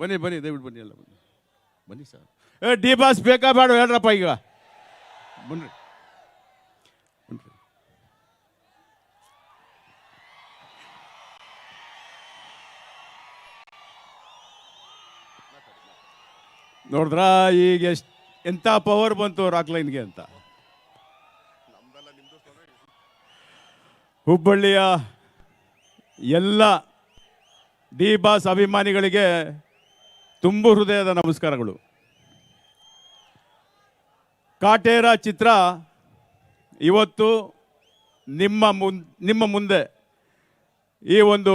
ಬನ್ನಿ ಬನ್ನಿ, ದಯವಿಟ್ಟು ಬನ್ನಿ ಎಲ್ಲ ಬನ್ನಿ. ಬನ್ನಿ ಸರ್. ಏ, ಡಿ ಬಾಸ್ ಬೇಕಾ ಬೇಡ, ಹೇಳ್ರಪ್ಪ ಈಗ. ಬನ್ರಿ. ನೋಡಿದ್ರ, ಈಗ ಎಷ್ಟು ಎಂಥ ಪವರ್ ಬಂತು ರಾಕ್ಲೈನ್ಗೆ ಅಂತ? ಹುಬ್ಬಳ್ಳಿಯ ಎಲ್ಲ ಡಿ ಬಾಸ್ ಅಭಿಮಾನಿಗಳಿಗೆ ತುಂಬು ಹೃದಯದ ನಮಸ್ಕಾರಗಳು. ಕಾಟೇರ ಚಿತ್ರ ಇವತ್ತು ನಿಮ್ಮ ಮುನ್ ನಿಮ್ಮ ಮುಂದೆ ಈ ಒಂದು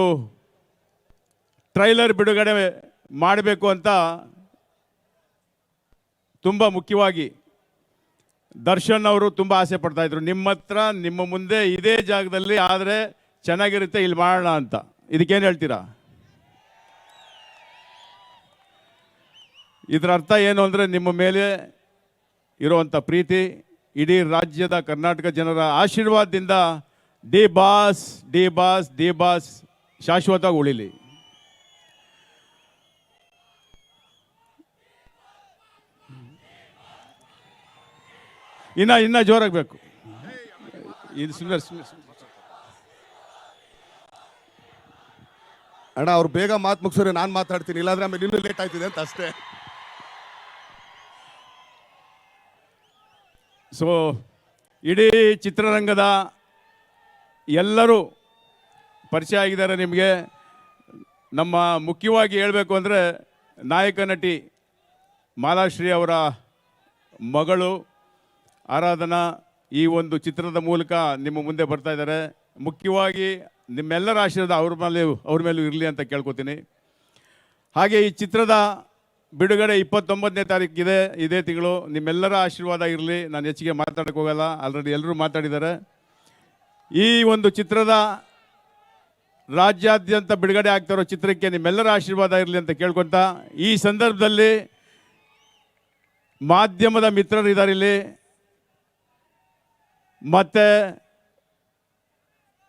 ಟ್ರೈಲರ್ ಬಿಡುಗಡೆ ಮಾಡಬೇಕು ಅಂತ ತುಂಬ ಮುಖ್ಯವಾಗಿ ದರ್ಶನ್ ಅವರು ತುಂಬ ಆಸೆ ಪಡ್ತಾ ಇದ್ರು. ನಿಮ್ಮ ಹತ್ರ, ನಿಮ್ಮ ಮುಂದೆ ಇದೇ ಜಾಗದಲ್ಲಿ ಆದರೆ ಚೆನ್ನಾಗಿರುತ್ತೆ, ಇಲ್ಲಿ ಮಾಡೋಣ ಅಂತ. ಇದಕ್ಕೇನು ಹೇಳ್ತೀರಾ? ಇದರ ಅರ್ಥ ಏನು ಅಂದರೆ ನಿಮ್ಮ ಮೇಲೆ ಇರುವಂಥ ಪ್ರೀತಿ, ಇಡೀ ರಾಜ್ಯದ ಕರ್ನಾಟಕ ಜನರ ಆಶೀರ್ವಾದದಿಂದ D boss D boss D boss ಶಾಶ್ವತವಾಗಿ ಉಳಿಲಿ. ಇನ್ನ ಇನ್ನ ಜೋರಾಗಬೇಕು ಇದು ಸುಮ್ಮನೆ ಅಣ್ಣ, ಅವ್ರು ಬೇಗ ಮಾತು ಮುಗಿಸೋರೆ ನಾನು ಮಾತಾಡ್ತೀನಿ, ಇಲ್ಲಾಂದ್ರೆ ಆಮೇಲೆ ಇನ್ನೂ ಲೇಟ್ ಆಯ್ತಿದೆ ಅಂತ ಅಷ್ಟೇ. ಸೊ ಇಡೀ ಚಿತ್ರರಂಗದ ಎಲ್ಲರೂ ಪರಿಚಯ ಆಗಿದ್ದಾರೆ ನಿಮಗೆ. ನಮ್ಮ ಮುಖ್ಯವಾಗಿ ಹೇಳಬೇಕು ಅಂದರೆ ನಾಯಕ ನಟಿ ಮಾಲಾಶ್ರೀ ಅವರ ಮಗಳು ಆರಾಧನಾ ಈ ಒಂದು ಚಿತ್ರದ ಮೂಲಕ ನಿಮ್ಮ ಮುಂದೆ ಬರ್ತಾ ಇದ್ದಾರೆ. ಮುಖ್ಯವಾಗಿ ನಿಮ್ಮೆಲ್ಲರ ಆಶೀರ್ವಾದ ಅವ್ರ ಮೇಲೆ, ಅವ್ರ ಮೇಲೂ ಇರಲಿ ಅಂತ ಕೇಳ್ಕೊತೀನಿ. ಹಾಗೆ ಈ ಚಿತ್ರದ ಬಿಡುಗಡೆ ಇಪ್ಪತ್ತೊಂಬತ್ತನೇ ತಾರೀಕಿದೆ ಇದೇ ತಿಂಗಳು ನಿಮ್ಮೆಲ್ಲರ ಆಶೀರ್ವಾದ ಇರಲಿ. ನಾನು ಹೆಚ್ಚಿಗೆ ಮಾತಾಡಕ್ಕೆ ಹೋಗಲ್ಲ. ಆಲ್ರೆಡಿ ಎಲ್ಲರೂ ಮಾತಾಡಿದ್ದಾರೆ. ಈ ಒಂದು ಚಿತ್ರದ ರಾಜ್ಯಾದ್ಯಂತ ಬಿಡುಗಡೆ ಆಗ್ತಿರೋ ಚಿತ್ರಕ್ಕೆ ನಿಮ್ಮೆಲ್ಲರ ಆಶೀರ್ವಾದ ಇರಲಿ ಅಂತ ಕೇಳ್ಕೊತ ಈ ಸಂದರ್ಭದಲ್ಲಿ ಮಾಧ್ಯಮದ ಮಿತ್ರರು ಇದ್ದಾರೆ ಇಲ್ಲಿ. ಮತ್ತು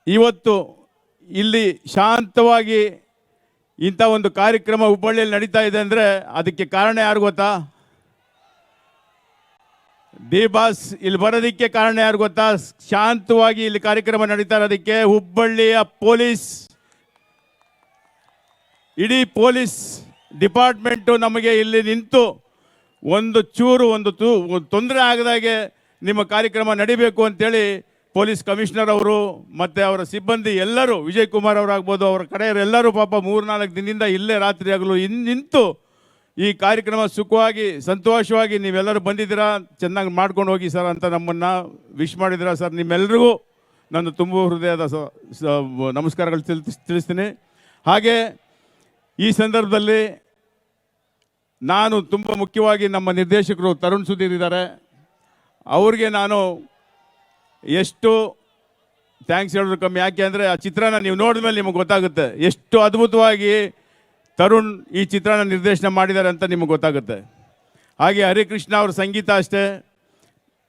ಇವತ್ತು ಇಲ್ಲಿ ಶಾಂತವಾಗಿ ಇಂಥ ಒಂದು ಕಾರ್ಯಕ್ರಮ ಹುಬ್ಬಳ್ಳಿಯಲ್ಲಿ ನಡೀತಾ ಇದೆ ಅಂದರೆ ಅದಕ್ಕೆ ಕಾರಣ ಯಾರು ಗೊತ್ತಾ? ಡಿ ಬಾಸ್ ಇಲ್ಲಿ ಬರೋದಕ್ಕೆ ಕಾರಣ ಯಾರು ಗೊತ್ತಾ? ಶಾಂತವಾಗಿ ಇಲ್ಲಿ ಕಾರ್ಯಕ್ರಮ ನಡೀತಾ ಇರೋದಕ್ಕೆ ಹುಬ್ಬಳ್ಳಿಯ ಪೊಲೀಸ್. ಇಡೀ ಪೊಲೀಸ್ ಡಿಪಾರ್ಟ್ಮೆಂಟು ನಮಗೆ ಇಲ್ಲಿ ನಿಂತು ಒಂದು ಚೂರು ಒಂದು ತೊಂದರೆ ಆಗದಾಗೆ ನಿಮ್ಮ ಕಾರ್ಯಕ್ರಮ ನಡಿಬೇಕು ಅಂತೇಳಿ ಪೊಲೀಸ್ ಕಮಿಷನರ್ ಅವರು ಮತ್ತು ಅವರ ಸಿಬ್ಬಂದಿ ಎಲ್ಲರೂ, ವಿಜಯ್ ಕುಮಾರ್ ಅವರಾಗ್ಬೋದು, ಅವರ ಕಡೆಯವರು ಎಲ್ಲರೂ ಪಾಪ ಮೂರ್ನಾಲ್ಕು ದಿನದಿಂದ ಇಲ್ಲೇ ರಾತ್ರಿ ಆಗಲು ನಿಂತು ಈ ಕಾರ್ಯಕ್ರಮ ಸುಖವಾಗಿ, ಸಂತೋಷವಾಗಿ ನೀವೆಲ್ಲರೂ ಬಂದಿದ್ದೀರಾ, ಚೆನ್ನಾಗಿ ಮಾಡ್ಕೊಂಡು ಹೋಗಿ ಸರ್ ಅಂತ ನಮ್ಮನ್ನು ವಿಶ್ ಮಾಡಿದ್ದೀರಾ ಸರ್ ನಿಮ್ಮೆಲ್ಲರಿಗೂ ನನ್ನ ತುಂಬ ಹೃದಯದ ನಮಸ್ಕಾರಗಳು ತಿಳಿ ತಿಳಿಸ್ತೀನಿ. ಹಾಗೆ ಈ ಸಂದರ್ಭದಲ್ಲಿ ನಾನು ತುಂಬ ಮುಖ್ಯವಾಗಿ ನಮ್ಮ ನಿರ್ದೇಶಕರು ತರುಣ್ ಸುಧೀರ್ ಇದ್ದಾರೆ. ಅವ್ರಿಗೆ ನಾನು ಎಷ್ಟು ಥ್ಯಾಂಕ್ಸ್ ಹೇಳೋದು ಕಮ್ಮಿ. ಯಾಕೆ ಅಂದರೆ ಆ ಚಿತ್ರನ ನೀವು ನೋಡಿದ ಮೇಲೆ ನಿಮಗೆ ಗೊತ್ತಾಗುತ್ತೆ. ಎಷ್ಟು ಅದ್ಭುತವಾಗಿ ತರುಣ್ ಈ ಚಿತ್ರನ ನಿರ್ದೇಶನ ಮಾಡಿದ್ದಾರೆ ಅಂತ ನಿಮಗೆ ಗೊತ್ತಾಗುತ್ತೆ. ಹಾಗೆ ಹರಿಕೃಷ್ಣ ಅವ್ರ ಸಂಗೀತ ಅಷ್ಟೇ.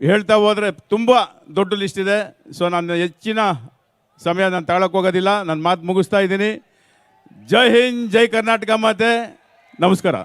ಹೇಳ್ತಾ ಹೋದರೆ ತುಂಬ ದೊಡ್ಡ ಲಿಸ್ಟ್ ಇದೆ. ಸೊ ನಾನು ಹೆಚ್ಚಿನ ಸಮಯ ನಾನು ತಗೊಳಕ್ಕೆ ಹೋಗೋದಿಲ್ಲ. ನನ್ನ ಮಾತು ಮುಗಿಸ್ತಾ ಇದ್ದೀನಿ. ಜೈ ಹಿಂದ್, ಜೈ ಕರ್ನಾಟಕ ಮಾತೆ. ನಮಸ್ಕಾರ.